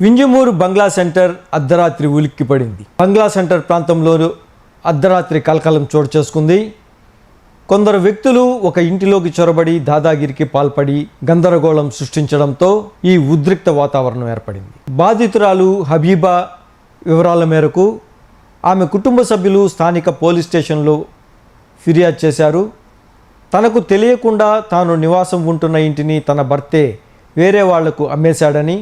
వింజమూరు బంగ్లా centre అర్ధరాత్రి ఉలిక్కి పడింది. బంగ్లా సెంటర్ ప్రాంతంలో అర్ధరాత్రి కలకలం చోటు చేసుకుంది. కొందరు వ్యక్తులు ఒక ఇంటిలోకి చొరబడి దాదాగిరికి పాల్పడి గందరగోళం సృష్టించడంతో ఈ ఉద్రిక్త వాతావరణం ఏర్పడింది. బాధితురాలు హబీబా వివరాల మేరకు ఆమె కుటుంబ సభ్యులు స్థానిక పోలీస్ స్టేషన్లో ఫిర్యాదు చేశారు. తనకు తెలియకుండా తాను నివాసం ఉంటున్న ఇంటిని తన భర్తే వేరే వాళ్ళకు అమ్మేశాడని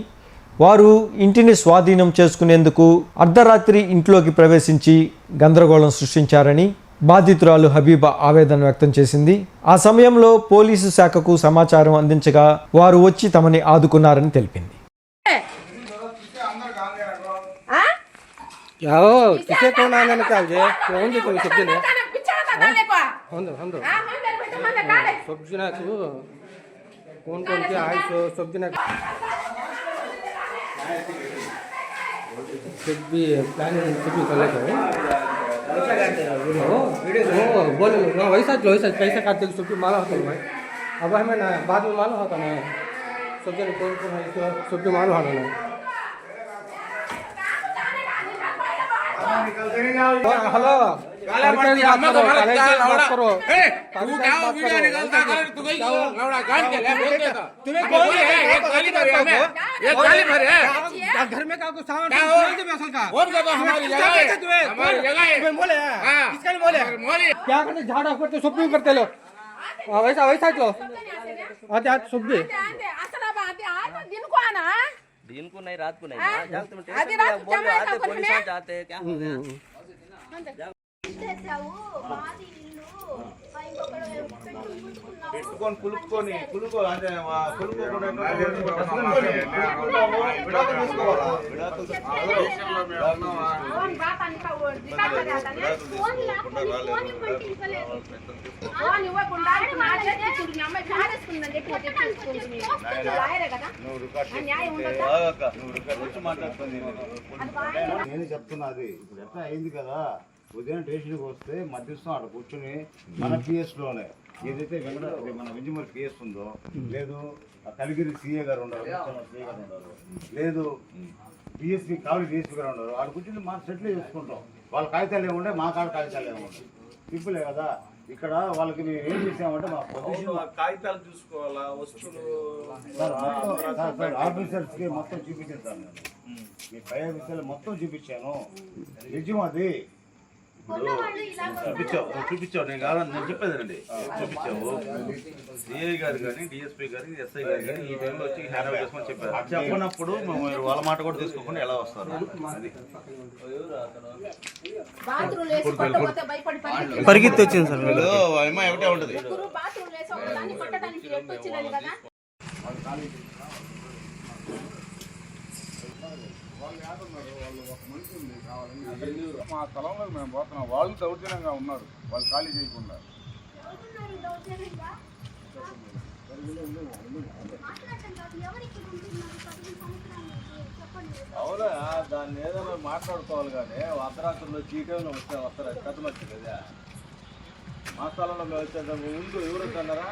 వారు ఇంటిని స్వాధీనం చేసుకునేందుకు అర్ధరాత్రి ఇంట్లోకి ప్రవేశించి గందరగోళం సృష్టించారని బాధితురాలు హబీబా ఆవేదన వ్యక్తం చేసింది. ఆ సమయంలో పోలీసు శాఖకు సమాచారం అందించగా వారు వచ్చి తమని ఆదుకున్నారని తెలిపింది. भी ಪ್ಲಾನಿಂಗ್ ಸಿಬ್ಬಿ ಕಲೆಕ್ಟ್ हो बोले वैसा वैसा कैसे काटते माला होता है अब हमें ना बाद में मालूम होता ना सब्ज़ी कौन कौन मालूम होता ना हेलो करो तुम्हें एक गाली भरे हमें। एक गाली भरे घर में का कुछ सामान क्या हो? खोल दे असल का हमारी जगह है? हमारी जगह है। बोले हाँ। किसका नहीं बोले क्या करते झाड़ करते शॉपिंग करते लो हाँ, वैसा वैसा लो आते आते सुबह दिन को नहीं रात को नहीं। हाँ? हाँ, जाओ तुम आधी टेंशन रात में बोलो जमा आते कुछ में? जाते हैं क्या పెట్టుకొని కులుపుకొని కులుకో అంటే నేను. చెప్తున్నా అది ఇప్పుడు ఎట్లా అయింది కదా? ఉదయం స్టేషన్కి వస్తే మధ్యస్థం అక్కడ కూర్చుని మన పిఎస్లోనే ఏదైతే వెంకట మన వింజమూరి పిఎస్ ఉందో లేదు ఆ కలిగిరి సిఏ గారు ఉన్నారు సిఏ గారు లేదు డిఎస్పీ కావలి డిఎస్పీ గారు ఉన్నారు. ఆడ కూర్చుని మా సెటిల్ చేసుకుంటాం. వాళ్ళ కాగితాలు ఏముండే మా కాడ కాగితాలు ఏముండే. సింపులే కదా. ఇక్కడ వాళ్ళకి మేము ఏం చేసామంటే మా పొజిషన్ కాగితాలు చూసుకోవాలా? వస్తువులు ఆఫీసర్స్కి మొత్తం చూపించాను సార్ నేను. మీ పై ఆఫీసర్లు మొత్తం చూపించాను. నిజం అది. చూపించావు చూపించావు నేను కాదని నేను చెప్పేదండి చూపించావు. సిఐ గారు కానీ డిఎస్పీ గారు ఎస్ఐ గారు కానీ ఈ టైంలో వచ్చి హ్యాండ్ ఓవర్ చేసుకోమని చెప్పారు. చెప్పనప్పుడు మీరు వాళ్ళ మాట కూడా తీసుకోకుండా ఎలా వస్తారు? అది. పరిగెత్తి వచ్చింది సార్ వీళ్ళు అమ్మాయి ఒకటే ఉంటుంది. వాళ్ళు బాత్రూమ్ వాళ్ళు ఒక మనిషి ఉంది ఎట్టు మా స్థలంలో మేము పోతున్నాం. వాళ్ళు దౌర్జన్యంగా ఉన్నారు. వాళ్ళు ఖాళీ చేయకుండా. అవునా? దాన్ని ఏదైనా మాట్లాడుకోవాలి కానీ అర్ధరాత్రుల్లో చీకటిలో వస్తే వస్తారు? అది కథ వచ్చి కదా. మా స్థలంలో మేము వచ్చేటప్పుడు ముందు ఎవరు అన్నారా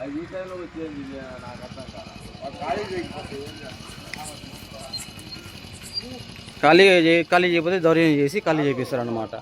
అది ఈ టైంలో వచ్చేది నాకు అర్థం కాదు ఖాళీ చేయకపోతే ఖాళీ ఖాళీ చేయకపోతే దౌర్యం చేసి ఖాళీ చేపిస్తారు అన్నమాట